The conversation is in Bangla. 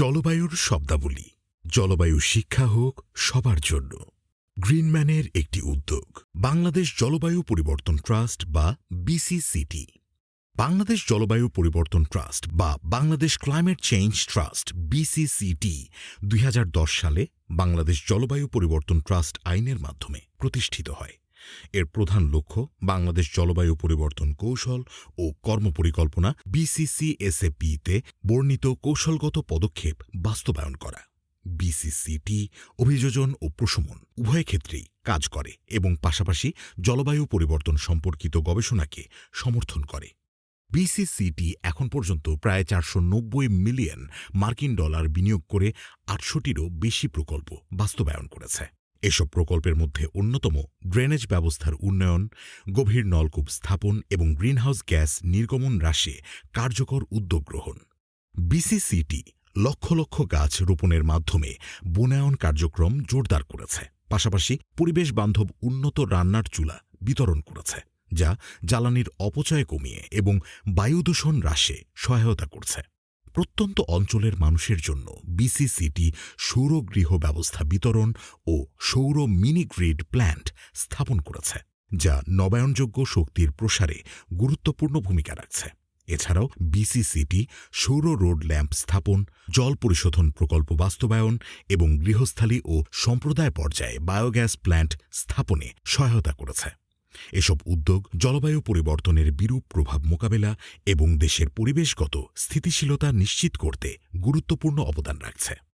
জলবায়ুর শব্দাবলী। জলবায়ু শিক্ষা হোক সবার জন্য। গ্রিনম্যানের একটি উদ্যোগ। বাংলাদেশ জলবায়ু পরিবর্তন ট্রাস্ট বা বিসিসিটি। বাংলাদেশ জলবায়ু পরিবর্তন ট্রাস্ট বা Bangladesh climate change trust, BCCT, দুই হাজার দশ সালে বাংলাদেশ জলবায়ু পরিবর্তন ট্রাস্ট আইনের মাধ্যমে প্রতিষ্ঠিত হয়। এর প্রধান লক্ষ্য বাংলাদেশ জলবায়ু পরিবর্তন কৌশল ও কর্মপরিকল্পনা বিসিসিএসএপিতে বর্ণিত কৌশলগত পদক্ষেপ বাস্তবায়ন করা। বিসিসিটি অভিযোজন ও প্রশমন উভয় ক্ষেত্রেই কাজ করে এবং পাশাপাশি জলবায়ু পরিবর্তন সম্পর্কিত গবেষণাকে সমর্থন করে। বিসিসিটি এখন পর্যন্ত প্রায় চারশো নব্বই মিলিয়ন মার্কিন ডলার বিনিয়োগ করে আটশোটিরও বেশি প্রকল্প বাস্তবায়ন করেছে। এসব প্রকল্পের মধ্যে অন্যতম ড্রেনেজ ব্যবস্থার উন্নয়ন, গভীর নলকূপ স্থাপন এবং গ্রিনহাউস গ্যাস নির্গমন হ্রাসে কার্যকর উদ্যোগ গ্রহণ। বিসিসিটি লক্ষ লক্ষ গাছ রোপণের মাধ্যমে বনায়ন কার্যক্রম জোরদার করেছে। পাশাপাশি পরিবেশ বান্ধব উন্নত রান্নার চুলা বিতরণ করেছে, যা জ্বালানির অপচয় কমিয়ে এবং বায়ুদূষণ হ্রাসে সহায়তা করছে। প্রত্যন্ত অঞ্চলের মানুষের জন্য বিসিসিটি সৌরগৃহ ব্যবস্থা বিতরণ ও সৌর মিনি গ্রিড প্ল্যান্ট স্থাপন করেছে, যা নবায়নযোগ্য শক্তির প্রসারে গুরুত্বপূর্ণ ভূমিকা রাখছে। এছাড়াও বিসিসিটি সৌর রোড ল্যাম্প স্থাপন, জল পরিশোধন প্রকল্প বাস্তবায়ন এবং গৃহস্থালী ও সম্প্রদায় পর্যায়ে বায়োগ্যাস প্ল্যান্ট স্থাপনে সহায়তা করেছে। এসব উদ্যোগ জলবায়ু পরিবর্তনের বিরূপ প্রভাব মোকাবেলা এবং দেশের পরিবেশগত স্থিতিশীলতা নিশ্চিত করতে গুরুত্বপূর্ণ অবদান রাখছে।